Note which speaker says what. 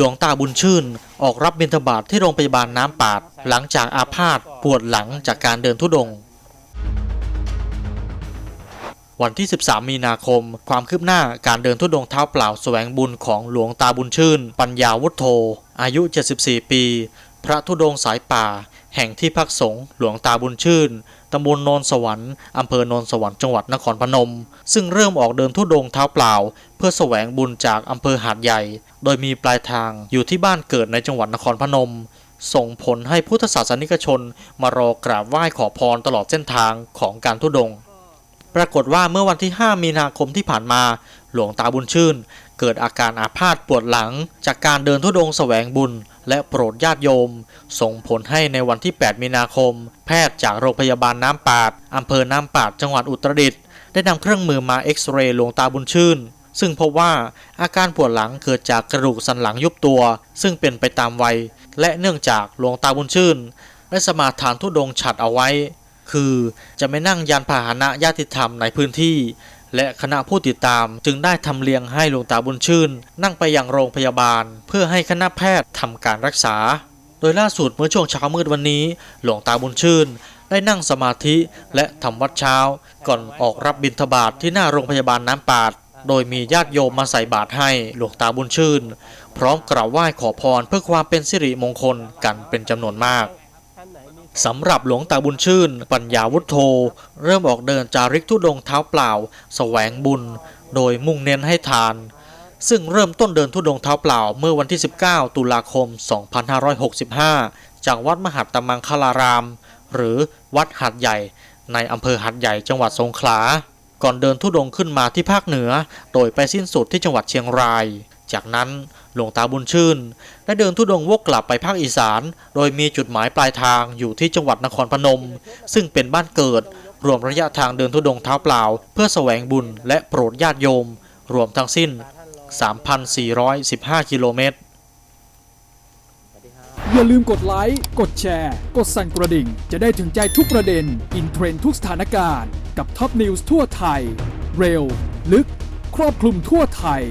Speaker 1: หลวงตาบุญชื่น ออกรับบิณฑบาตทที่โรงพยาบาลน้ำปาด หลังจากอาพาธปวดหลังจากการเดินทุดงค์วันที่ 13 มีนาคม ความคืบหน้าการเดินทุดงค์เท้าเปล่าแสวงบุญของหลวงตาบุญชื่น ปัญญาวุฒโธ อายุ 74 ปี ระธุดงสายป่า แห่งที่พักสงฆ์หลวงตาบุญชื่นตำบลโนนสวรรค์อำเภอโนนสวรรค์จังหวัดนครพนม ซึ่งเริ่มออกเดินทุดงเท้าเปล่า เพื่อแสวงบุญจากอำเภอหาดใหญ่ โดยมีปลายทางอยู่ที่บ้านเกิดในจังหวัดนครพนม ส่งผลให้พุทธศาสนิกชน มารอกราบไหว้ขอพรตลอดเส้นทางของการทุดง ปรากฏว่าเมื่อวันที่ 5 มีนาคมที่ผ่านมา หลวงตาบุญชื่น เกิดอาการอาพาธปวดหลัง จากการเดินทุดงแสวงบุญ และโปรดญาติโยม ส่งผลให้ในวันที่ 8 มีนาคม แพทย์จากโรงพยาบาลน้ำปาดอำเภอน้ำปาดจังหวัดอุตรดิตถ์ได้นำเครื่องมือมาเอ็กซเรย์หลวงตาบุญชื่น ซึ่งพบว่าอาการปวดหลังเกิดจากกระดูกสันหลังยุบตัว ซึ่งเป็นไปตามวัย และเนื่องจากหลวงตาบุญชื่นได้สมาทานทุดงฉัดเอาไว้ คือจะไม่นั่งยานพาหนะญาติธรรมในพื้นที่ และคณะผู้ติดตามจึงได้ทำเลียงให้หลวงตาบุญชื่น นั่งไปยังโรงพยาบาล เพื่อให้คณะแพทย์ทำการรักษา โดยล่าสุดเมื่อช่วงเช้ามืดวันนี้ หลวงตาบุญชื่น ได้นั่งสมาธิและทำวัดเช้า ก่อนออกรับบิณฑบาตทที่หน้าโรงพยาบาลน้ำปาด โดยมีญาติโยมมาใส่บาตรให้หลวงตาบุญชื่น พร้อมกราบไหว้ขอพรเพื่อความเป็นสิริมงคลกันเป็นจำนวนมาก สำหรับหลวงตาบุญชื่น ปัญญาวุฒโธ เริ่มออกเดินจาริกทุดงค์เท้าเปล่าแสวงบุญ โดยมุ่งเน้นให้ทาน ซึ่งเริ่มต้นเดินทุดงค์เท้าเปล่าเมื่อวันที่ 19 ตุลาคม 2565 จากวัดมหัตตมังคลาราม หรือวัดหัดใหญ่ ในอำเภอหัดใหญ่จังหวัดสงขลาก่อนเดินทุดงค์ขึ้นมาที่ภาคเหนือ โดยไปสิ้นสุดที่จังหวัดเชียงราย จากนั้นหลวงตาบุญชื่น ได้เดินทุดงค์วกกลับไปภาคอีสาน โดยมีจุดหมายปลายทางอยู่ที่จังหวัดนครพนม ซึ่งเป็นบ้านเกิด รวมระยะทางเดินทุดงค์เท้าเปล่า เพื่อแสวงบุญและโปรดญาติโยม รวมทั้งสิ้น 3,415 กิโลเมตร
Speaker 2: อย่าลืมกดไลค์ กดแชร์ กดสั่นกระดิ่ง จะได้ถึงใจทุกประเด็น อินเทรนทุกสถานการณ์ กับท็อปนิวส์ทั่วไทย เร็ว ลึก ครอบคลุมทั่วไทย